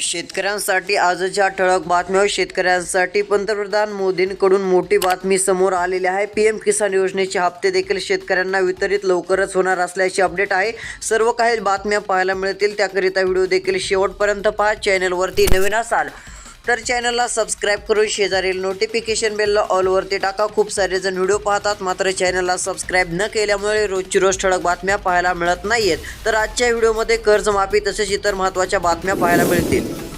शेतकऱ्यांसाठी आजच्या ठळक बातम्या शेतकऱ्यांसाठी. पंतप्रधान मोदींकडून मोठी बातमी समोर आलेली आहे. पी एम किसान योजनेचे हप्ते देखील शेतकऱ्यांना वितरित लवकरच होणार असल्याची अपडेट आहे. सर्व काही बातम्या पाहायला मिळतील. त्याकरिता व्हिडिओ देखील शेवटपर्यंत पहा. चॅनलवरती नवीन असाल. तर चॅनलला सबस्क्राईब करून शेजारील नोटिफिकेशन बेलला ऑलवरती टाका. खूप सारे जण व्हिडिओ पाहतात मात्र चॅनलला सबस्क्राईब न केल्यामुळे रोजची रोज ठळक बातम्या पाहायला मिळत नाहीयेत. तर आजच्या व्हिडिओमध्ये कर्जमाफी तसेच इतर महत्त्वाच्या बातम्या पाहायला मिळतील.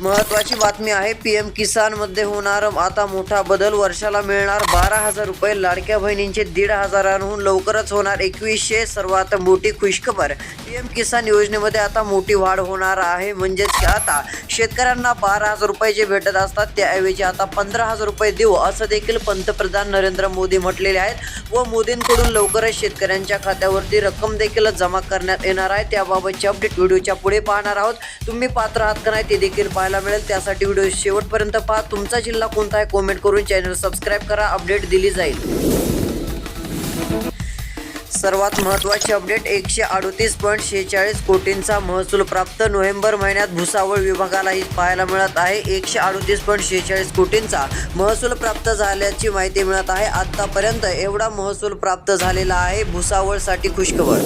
महत्त्वाची बातमी आहे पी एम किसानमध्ये होणार आता मोठा बदल. वर्षाला मिळणार बारा हजार रुपये. लाडक्या बहिणींचे दीड हजारांहून लवकरच होणार एकवीसशे. सर्वात मोठी खुशखबर. पी एम किसान योजनेमध्ये आता मोठी वाढ होणार आहे. म्हणजेच की आता शेतकऱ्यांना बारा हजार रुपये जे भेटत असतात त्याऐवजी आता पंधरा हजार रुपये देऊ असं देखील पंतप्रधान नरेंद्र मोदी म्हटलेले आहेत. व मोदींकडून लवकरच शेतकऱ्यांच्या खात्यावरती रक्कम देखील जमा करण्यात येणार आहे. त्याबाबतचे अपडेट व्हिडिओच्या पुढे पाहणार आहोत. तुम्ही पात्र आहात का नाही ते देखील पाहायला मिळेल. त्यासाठी व्हिडिओ शेवटपर्यंत पहा. तुमचा जिल्हा कोणता आहे? कॉमेंट करून चॅनल सबस्क्राईब करा. अपडेट दिली जाईल. सर्वात महत्त्वाची अपडेट एकशे अडोतीस पॉईंट शेहेचाळीस कोटींचा महसूल प्राप्त. नोव्हेंबर महिन्यात भुसावळ विभागालाही पाहायला मिळत आहे. एकशे अडोतीस पॉईंट शेहेचाळीस कोटींचा महसूल प्राप्त झाल्याची माहिती मिळत आहे. आतापर्यंत एवढा महसूल प्राप्त झालेला आहे. भुसावळसाठी खुशखबर.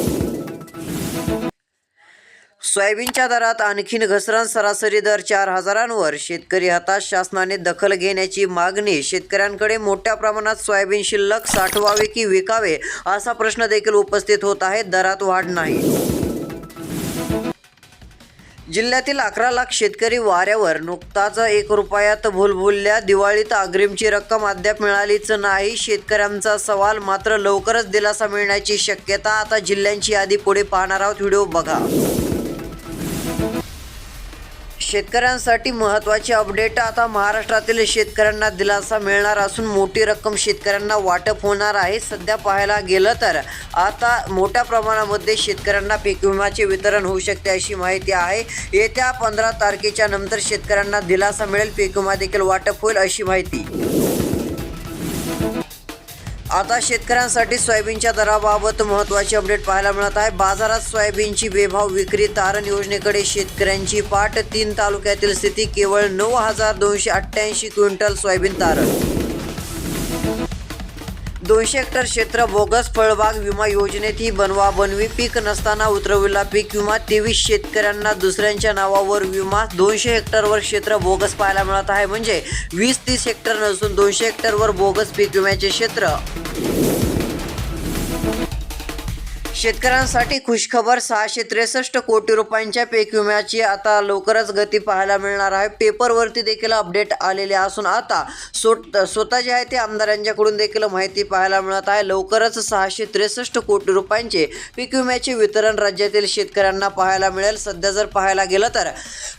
सोयाबीनच्या दरात आणखीन घसरण सरासरी दर चार हजारांवर. शेतकरी हताश शासनाने दखल घेण्याची मागणी. शेतकऱ्यांकडे मोठ्या प्रमाणात सोयाबीन शिल्लक साठवावे की विकावे असा प्रश्न देखील उपस्थित होत आहे. दरात वाढ नाही. जिल्ह्यातील अकरा लाख शेतकरी वाऱ्यावर. नुकताच एक रुपयात भुलभुलल्या दिवाळीत अग्रिमची रक्कम अद्याप मिळालीच नाही. शेतकऱ्यांचा सवाल मात्र लवकरच दिलासा मिळण्याची शक्यता. आता जिल्ह्यांची यादी पुढे पाहणार आहोत. व्हिडिओ बघा. शेतकऱ्यांसाठी महत्त्वाची अपडेट आता महाराष्ट्रातील शेतकऱ्यांना दिलासा मिळणार असून मोठी रक्कम शेतकऱ्यांना वाटप होणार आहे. सध्या पाहायला गेलं तर आता मोठ्या प्रमाणामध्ये शेतकऱ्यांना पीक विम्याचे वितरण होऊ शकते अशी माहिती आहे. येत्या पंधरा तारखेच्या नंतर शेतकऱ्यांना दिलासा मिळेल पीक विमा देखील वाटप होईल अशी माहिती. आता शेतकऱ्यांसाठी सोयाबीनच्या दराबाबत महत्त्वाची अपडेट पाहायला मिळत आहे. बाजारात सोयाबीनची बेभाव विक्री तारण योजनेकडे शेतकऱ्यांची पाठ. तीन तालुक्यातील स्थिती केवळ नऊ हजार दोनशे अठ्ठ्याऐंशी क्विंटल सोयाबीन तारण. दोनशे हेक्टर क्षेत्र बोगस फळबाग विमा योजनेत ही बनवा बनवी. पीक नसताना उतरविला पीक विमा. तेवीस शेतकऱ्यांना दुसऱ्यांच्या नावावर विमा. दोनशे हेक्टरवर क्षेत्र बोगस पाहायला मिळत आहे. म्हणजे वीस तीस हेक्टर नसून दोनशे हेक्टरवर बोगस पीक विम्याचे क्षेत्र. शेतकऱ्यांसाठी खुशखबर सहाशे त्रेसष्ट कोटी रुपयांच्या पीक विम्याची आता लवकरच गती पाहायला मिळणार आहे. पेपरवरती देखील अपडेट आलेले असून आता स्वतः जे आहे ते आमदारांच्याकडून देखील माहिती पाहायला मिळत आहे. लवकरच सहाशे त्रेसष्ट कोटी रुपयांचे पीक विम्याचे वितरण राज्यातील शेतकऱ्यांना पाहायला मिळेल. सध्या जर पाहायला गेलं तर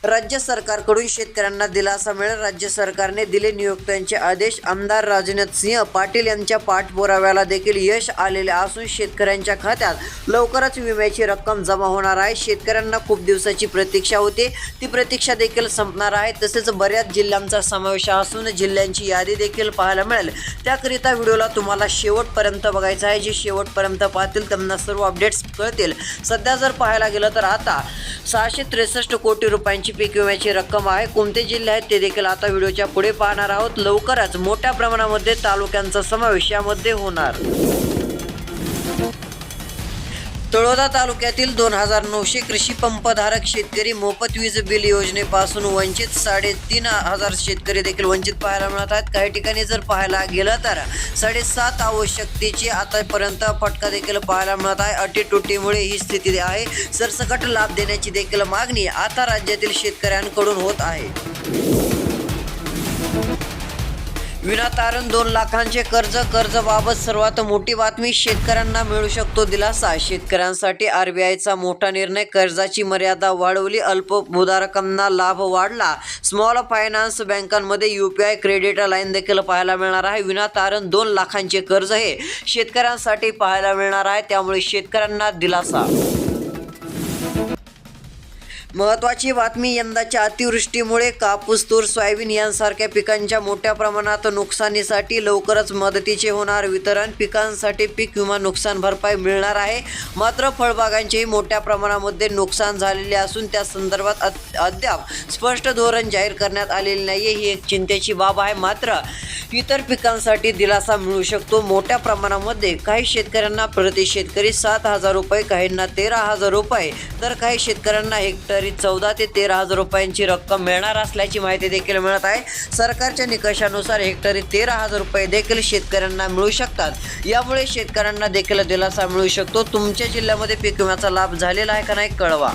राज्य सरकारकडून शेतकऱ्यांना दिलासा मिळेल. राज्य सरकारने दिले नियुक्त्यांचे आदेश. आमदार राजनाथ सिंह पाटील यांच्या पाठपुराव्याला देखील यश आलेले असून शेतकऱ्यांच्या खात्यात लवकरच विम्याची रक्कम जमा होणार आहे. शेतकऱ्यांना खूप दिवसाची प्रतीक्षा होती. ती प्रतीक्षा देखील संपणार आहे. तसेच बऱ्याच जिल्ह्यांचा समावेश असून जिल्ह्यांची यादी देखील पाहायला मिळेल. त्याकरिता व्हिडिओला तुम्हाला शेवटपर्यंत बघायचं आहे. जे शेवटपर्यंत पाहतील त्यांना सर्व अपडेट्स कळतील. सध्या जर पाहायला गेलं तर आता सहाशे त्रेसष्ट कोटी रुपयांची पीक विम्याची रक्कम आहे. कोणते जिल्हे आहेत ते देखील आता व्हिडिओच्या पुढे पाहणार आहोत. लवकरच मोठ्या प्रमाणामध्ये तालुक्यांचा समावेश यामध्ये होणार. तळोदा तालुक्यातील दोन हजार नऊशे कृषी पंपधारक शेतकरी मोफत वीज बिल योजनेपासून वंचित साडेतीन हजार शेतकरी देखील वंचित पाहायला मिळत आहेत. काही ठिकाणी जर पाहायला गेलं तर साडेसात आवश्यकतेची आतापर्यंत फटका देखील पाहायला मिळत आहे. अटीतुटीमुळे ही स्थिती आहे. सरसकट लाभ देण्याची देखील मागणी आता राज्यातील शेतकऱ्यांकडून होत आहे. विनातारण दोन लाखांचे कर्ज कर्जबाबत सर्वात मोठी बातमी शेतकऱ्यांना मिळू शकतो दिलासा. शेतकऱ्यांसाठी आरबीआयचा मोठा निर्णय कर्जाची मर्यादा वाढवली अल्पभूधारकांना लाभ वाढला. स्मॉल फायनान्स बँकांमध्ये युपीआय क्रेडिट लाईन देखील पाहायला मिळणार आहे. विनातारण दोन लाखांचे कर्ज हे शेतकऱ्यांसाठी पाहायला मिळणार आहे. त्यामुळे शेतकऱ्यांना दिलासा. महत्त्वाची बातमी यंदाच्या अतिवृष्टीमुळे कापूस तूर सोयाबीन यांसारख्या पिकांच्या मोठ्या प्रमाणात नुकसानीसाठी लवकरच मदतीचे होणार. वितरण पिकांसाठी पीक विमा नुकसान भरपाई मिळणार आहे. मात्र फळबागांचेही मोठ्या प्रमाणामध्ये नुकसान झालेले असून त्या संदर्भात अद्याप स्पष्ट धोरण जाहीर करण्यात आलेले नाही ही एक चिंतेची बाब आहे. मात्र इतर पिकांसाठी दिलासा मिळू शकतो. मोठ्या प्रमाणामध्ये काही शेतकऱ्यांना प्रति शेतकरी सात हजार रुपये काहींना तेरा हजार रुपये. तर काही शेतकऱ्यांना हेक्टर चौदा ते तेरा हजार रुपयांची रक्कम मिळणार असल्याची माहिती देखील मिळत आहे. सरकारच्या निकषानुसार हेक्टरी तेरा हजार रुपये देखील शेतकऱ्यांना मिळू शकतात. यामुळे शेतकऱ्यांना देखील दिलासा मिळू शकतो. तुमच्या जिल्ह्यामध्ये पीक विम्याचा लाभ झालेला आहे का नाही कळवा.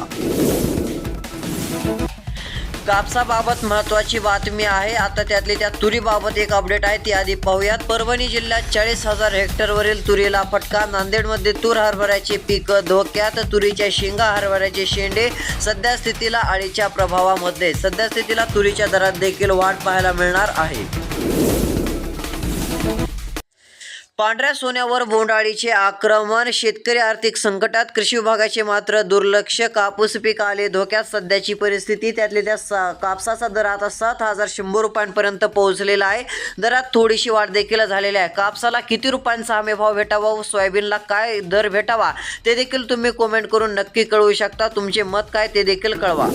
कापसाबाबत महत्त्वाची बातमी आहे. आता त्यातली त्या तुरीबाबत एक अपडेट आहे. ती आधी पाहूयात. परभणी जिल्ह्यात चाळीस हजार हेक्टरवरील तुरीला फटका. नांदेडमध्ये तूर हरभऱ्याचे पीक धोक्यात. तुरीच्या शेंगा हरभऱ्याचे शेंडे सध्या स्थितीला आळीच्या प्रभावामध्ये. सध्या स्थितीला तुरीच्या दरात देखील वाढ पाहायला मिळणार आहे. पांढऱ्या सोन्यावर बोंडाळीचे आक्रमण. शेतकरी आर्थिक संकटात कृषी विभागाचे मात्र दुर्लक्ष. कापूस पीक आले धोक्यात. सध्याची परिस्थिती त्यातली त्या सा कापसाचा दर आता सात हजार शंभर रुपयांपर्यंत पोहोचलेला आहे. दरात थोडीशी वाढ देखील झालेली आहे. कापसाला किती रुपयांचा हमी भाव भेटावा व सोयाबीनला काय दर भेटावा ते देखील तुम्ही कमेंट करून नक्की कळवू शकता. तुमचे मत काय ते देखील कळवा.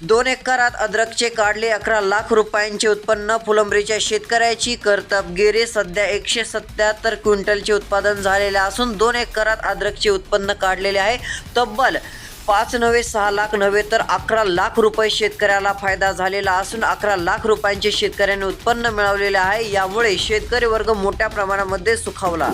दोन एकरात अद्रकचे काढले अकरा लाख रुपयांचे उत्पन्न फुलंब्रीच्या शेतकऱ्याची कर्तबगिरी. सध्या एकशे सत्याहत्तर क्विंटलचे उत्पादन झालेले असून दोन एकरात अद्रकचे उत्पन्न काढलेले आहे. तब्बल पाच नव्हे सहा लाख नव्हे तर अकरा लाख रुपये शेतकऱ्याला फायदा झालेला असून अकरा लाख रुपयांचे शेतकऱ्यांनी उत्पन्न मिळवलेले आहे. यामुळे शेतकरी वर्ग मोठ्या प्रमाणामध्ये सुखावला.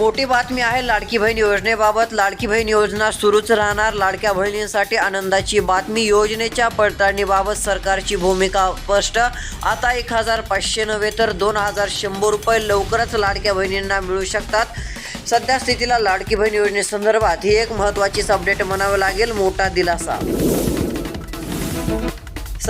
मोठी बातमी आहे लाडकी बहीण योजनेबाबत. लाडकी बहीण योजना सुरूच राहणार. लाडक्या बहिणींसाठी आनंदाची बातमी. योजनेच्या पडताळणीबाबत सरकारची भूमिका स्पष्ट. आता एक हजार पाचशे नव्हे तर दोन हजार शंभर रुपये लवकरच लाडक्या बहिणींना मिळू शकतात. सध्या स्थितीला लाडकी बहीण योजनेसंदर्भात ही एक महत्त्वाचीच अपडेट म्हणावं लागेल. मोठा दिलासा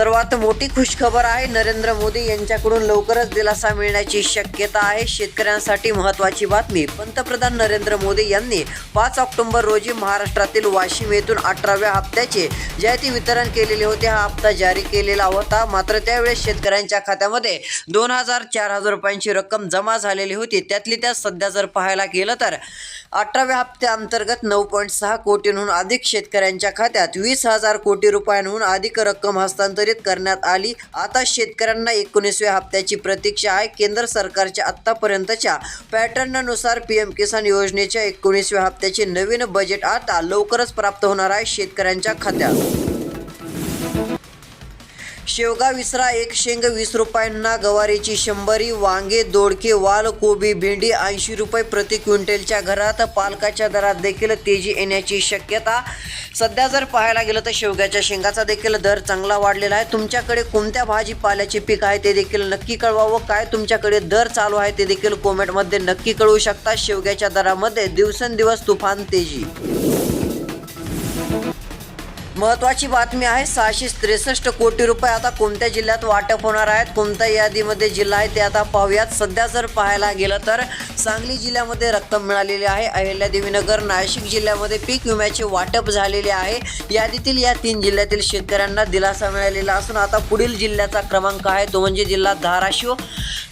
सर्वात मोठी खुशखबर आहे. नरेंद्र मोदी यांच्याकडून लवकरच दिलासा मिळण्याची शक्यता आहे. शेतकऱ्यांसाठी महत्त्वाची बातमी. पंतप्रधान नरेंद्र मोदी यांनी पाच ऑक्टोबर रोजी महाराष्ट्रातील वाशिम येथून अठराव्या हप्त्याचे जाहिराती वितरण केलेले होते. हा हप्ता जारी केलेला होता. मात्र त्यावेळेस शेतकऱ्यांच्या खात्यामध्ये दोन हजार चार हजार रुपयांची रक्कम जमा झालेली होती. त्यातली त्या सध्या जर पाहायला गेलं तर अठराव्या हप्त्याअंतर्गत नऊ पॉईंट सहा कोटींहून अधिक शेतकऱ्यांच्या खात्यात वीस हजार कोटी रुपयांहून अधिक रक्कम हस्तांतरित करण्यात आली. आता शेतकऱ्यांना एकोणीसव्या हप्त्याची प्रतीक्षा आहे. केंद्र सरकारच्या आत्तापर्यंतच्या पॅटर्ननुसार पी एम किसान योजनेच्या एकोणीसव्या हप्त्याचे नवीन बजेट आता लवकरच प्राप्त होणार आहे शेतकऱ्यांच्या खात्यात. शेवगा विसरा एक शेंग वीस रुपयांना गवारीची शंभरी वांगे दोडके वाल कोबी भेंडी ऐंशी रुपये प्रति क्विंटलच्या घरात पालकाच्या दरात देखील तेजी येण्याची शक्यता. सध्या जर पाहायला गेलं तर शेवग्याच्या शेंगाचा देखील दर चांगला वाढलेला आहे. तुमच्याकडे कोणत्या भाजीपाल्याचे पीक आहे ते देखील नक्की कळवा व काय तुमच्याकडे दर चालू आहे ते देखील कोमेंटमध्ये नक्की कळवू शकता. शेवग्याच्या दरामध्ये दिवसेंदिवस तुफान तेजी. महत्वाची बातमी आहे सहाशे त्रेसष्ट कोटी रुपये आता कोणत्या जिल्ह्यात वाटप होणार आहेत कोणत्या यादीमध्ये जिल्हा आहे ते आता पाहूयात. सध्या जर पाहायला गेलं तर सांगली जिल्ह्यामध्ये रक्कम मिळालेली आहे. अहिल्यादेवीनगर नाशिक जिल्ह्यामध्ये पीक विम्याचे वाटप झालेले आहे. यादीतील या तीन जिल्ह्यातील शेतकऱ्यांना दिलासा मिळालेला असून आता पुढील जिल्ह्याचा क्रमांक आहे तो म्हणजे जिल्हा धाराशिव.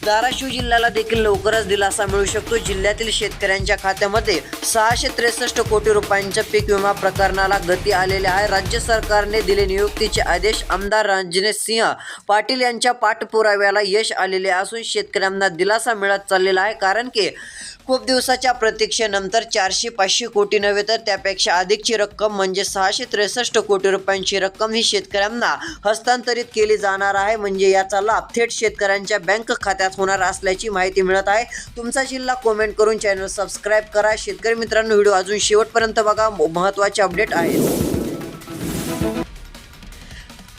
धाराशिव जिल्ह्याला देखील लवकरच दिलासा मिळू शकतो. जिल्ह्यातील शेतकऱ्यांच्या खात्यामध्ये सहाशे त्रेसष्ट कोटी रुपयांच्या पीक विमा प्रकरणाला गती आलेली आहे. राज्य सरकारने दिले नियुक्तीचे आदेश आमदार रणजित सिंह पाटील यांच्या पाठपुराव्याला यश आलेले असून शेतकऱ्यांना दिलासा मिळत चाललेला आहे. कारण की खूप दिवसाच्या प्रतीक्षेनंतर चारशे पाचशे कोटी नव्हे तर त्यापेक्षा अधिकची रक्कम म्हणजे सहाशे त्रेसष्ट कोटी रुपयांची रक्कम ही शेतकऱ्यांना हस्तांतरित केली जाणार आहे. म्हणजे याचा लाभ थेट शेतकऱ्यांच्या बँक खात्यात होणार असल्याची माहिती मिळत आहे. तुमचा जिल्हा कमेंट करून चॅनल सबस्क्राईब करा. शेतकरी मित्रांनो व्हिडिओ अजून शेवटपर्यंत बघा. महत्त्वाचे अपडेट आहेत.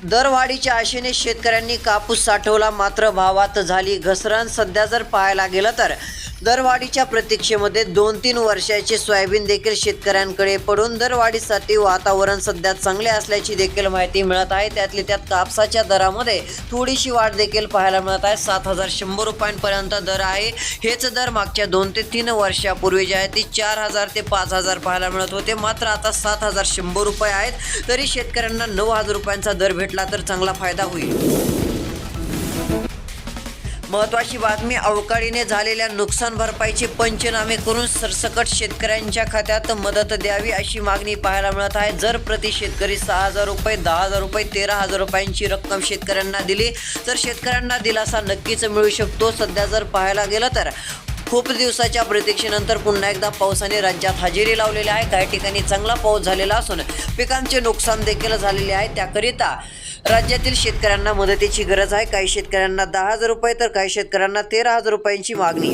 दरवाढीच्या आशेने शेतकऱ्यांनी कापूस साठवला मात्र भावात झाली घसरण. सध्या जर पाहायला गेलं तर दरवाढीच्या प्रतीक्षेमध्ये दोन तीन वर्षाचे सोयाबीन देखील शेतकऱ्यांकडे पडून दरवाढीसाठी वातावरण सध्या चांगले असल्याची देखील माहिती मिळत आहे. त्यातली त्यात कापसाच्या दरामध्ये थोडीशी वाढ देखील पाहायला मिळत आहे. सात हजार शंभर रुपयांपर्यंत दर आहे. हेच दर मागच्या दोन ते तीन वर्षापूर्वी जे आहे ती चार हजार ते पाच हजार पाहायला मिळत होते. मात्र आता सात हजार शंभर रुपये आहेत. तरी शेतकऱ्यांना नऊ हजार रुपयांचा दर भेट भेटला तर चांगला फायदा होईल. महत्वाची बातमी अवकाळीने झालेल्या नुकसान भरपाईचे पंचनामे करून सरसकट शेतकऱ्यांच्या खात्यात मदत द्यावी अशी मागणी पाहायला मिळत आहे. जर प्रति शेतकरी सहा हजार रुपये दहा हजार रुपये तेरा हजार रुपयांची रक्कम शेतकऱ्यांना दिली तर शेतकऱ्यांना दिलासा नक्कीच मिळू शकतो. सध्या जर पाहायला गेलं तर खूप दिवसाच्या प्रतीक्षेनंतर पुन्हा एकदा पावसाने राज्यात हजेरी लावलेली आहे. काही ठिकाणी चांगला पाऊस झालेला असून पिकांचे नुकसान देखील झालेले आहे. त्याकरिता राज्यातील शेतकऱ्यांना मदतीची गरज आहे. काही शेतकऱ्यांना दहा हजार रुपये तर काही शेतकऱ्यांना तेरा हजार रुपयांची मागणी.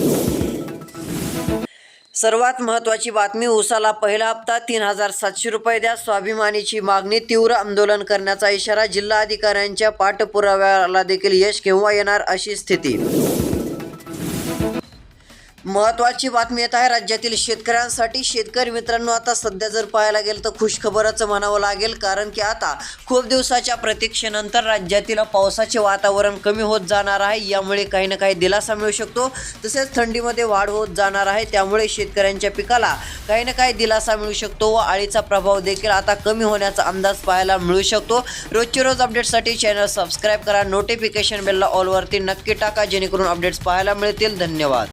सर्वात महत्त्वाची बातमी उसाला पहिला हप्ता तीन हजार सातशे रुपये द्या. स्वाभिमानीची मागणी तीव्र आंदोलन करण्याचा इशारा जिल्हाधिकाऱ्यांच्या पाठपुराव्याला देखील यश केव्हा येणार अशी स्थिती? महत्वाची बातमी येत आहे राज्यातील शेतकऱ्यांसाठी. शेतकरी मित्रांनो आता सध्या जर पाहायला गेलं तर खुशखबरच म्हणावं लागेल कारण की आता खूप दिवसाच्या प्रतीक्षेनंतर राज्यातील पावसाचे वातावरण कमी होत जाणार आहे. यामुळे काही ना काही दिलासा मिळू शकतो. तसेच थंडीमध्ये वाढ होत जाणार आहे. त्यामुळे शेतकऱ्यांच्या पिकाला काही ना काही दिलासा मिळू शकतो व आळीचा प्रभाव देखील आता कमी होण्याचा अंदाज पाहायला मिळू शकतो. रोजचे रोज अपडेट्ससाठी चॅनल सबस्क्राईब करा. नोटिफिकेशन बेलला ऑलवरती नक्की टाका जेणेकरून अपडेट्स पाहायला मिळतील. धन्यवाद.